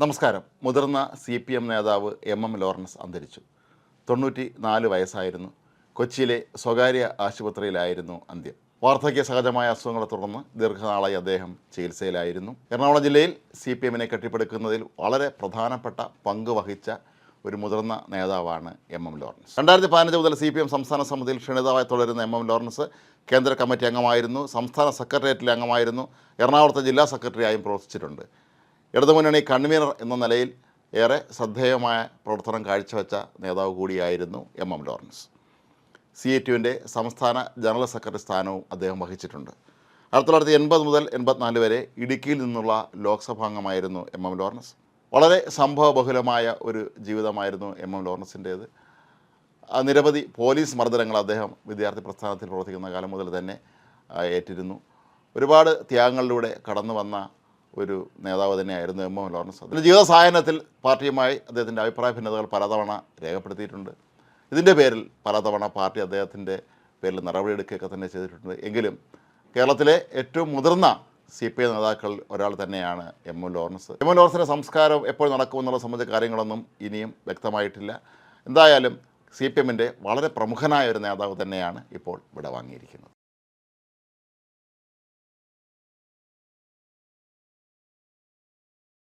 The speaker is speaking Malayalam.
നമസ്കാരം. മുതിർന്ന സി പി എം നേതാവ് എം എം ലോറൻസ് അന്തരിച്ചു. തൊണ്ണൂറ്റി നാല് വയസ്സായിരുന്നു. കൊച്ചിയിലെ സ്വകാര്യ ആശുപത്രിയിലായിരുന്നു അന്ത്യം. വാർദ്ധക്യ സഹജമായ അസുഖങ്ങളെ തുടർന്ന് ദീർഘനാളായി അദ്ദേഹം ചികിത്സയിലായിരുന്നു. എറണാകുളം ജില്ലയിൽ സി പി എമ്മിനെ കെട്ടിപ്പടുക്കുന്നതിൽ വളരെ പ്രധാനപ്പെട്ട പങ്ക് വഹിച്ച ഒരു മുതിർന്ന നേതാവാണ് എം എം ലോറൻസ്. രണ്ടായിരത്തി പതിനഞ്ച് മുതൽ സി പി എം സംസ്ഥാന സമിതിയിൽ ക്ഷണിതാവായി തുടരുന്ന എം എം ലോറൻസ് കേന്ദ്ര കമ്മിറ്റി അംഗമായിരുന്നു സംസ്ഥാന സെക്രട്ടേറിയറ്റിലെ അംഗമായിരുന്നു എറണാകുളത്തെ ജില്ലാ സെക്രട്ടറിയായും പ്രവർത്തിച്ചിട്ടുണ്ട്. ഇടതുമുന്നണി കൺവീനർ എന്ന നിലയിൽ ഏറെ ശ്രദ്ധേയമായ പ്രവർത്തനം കാഴ്ചവെച്ച നേതാവ് കൂടിയായിരുന്നു M M Lawrence. C A ടുവിന്റെ സംസ്ഥാന ജനറൽ സെക്രട്ടറി സ്ഥാനവും അദ്ദേഹം വഹിച്ചിട്ടുണ്ട്. ആയിരത്തി തൊള്ളായിരത്തി എൺപത് മുതൽ എൺപത്തിനാല് വരെ ഇടുക്കിയിൽ നിന്നുള്ള ലോക്സഭാംഗമായിരുന്നു എം എം ലോറൻസ്. വളരെ സംഭവബഹുലമായ ഒരു ജീവിതമായിരുന്നു എം എം ലോറൻസിന്റേത്. നിരവധി പോലീസ് മർദ്ദനങ്ങൾ അദ്ദേഹം വിദ്യാർത്ഥി പ്രസ്ഥാനത്തിൽ പ്രവർത്തിക്കുന്ന കാലം മുതൽ തന്നെ ഏറ്റിരുന്നു. ഒരുപാട് ത്യാഗങ്ങളിലൂടെ കടന്നു വന്ന ഒരു നേതാവ് തന്നെയായിരുന്നു എം എം ലോറൻസ്. അതിന്റെ ജീവിത സഹായനത്തിൽ പാർട്ടിയുമായി അദ്ദേഹത്തിന്റെ അഭിപ്രായ ഭിന്നതകൾ പലതവണ രേഖപ്പെടുത്തിയിട്ടുണ്ട്. ഇതിന്റെ പേരിൽ പലതവണ പാർട്ടി അദ്ദേഹത്തിന്റെ പേരിൽ നടപടിയെടുക്കുകയൊക്കെ തന്നെ ചെയ്തിട്ടുണ്ട്. എങ്കിലും കേരളത്തിലെ ഏറ്റവും മുതിർന്ന സി പി ഐ നേതാക്കൾ ഒരാൾ തന്നെയാണ് M M Lawrence. M M ലോറൻസിന്റെ സംസ്കാരം എപ്പോൾ നടക്കുമെന്നുള്ള സംബന്ധിച്ച കാര്യങ്ങളൊന്നും ഇനിയും വ്യക്തമായിട്ടില്ല. എന്തായാലും സി പി എമ്മിന്റെ വളരെ പ്രമുഖനായ ഒരു നേതാവ് തന്നെയാണ് ഇപ്പോൾ ഇവിടെ വാങ്ങിയിരിക്കുന്നത്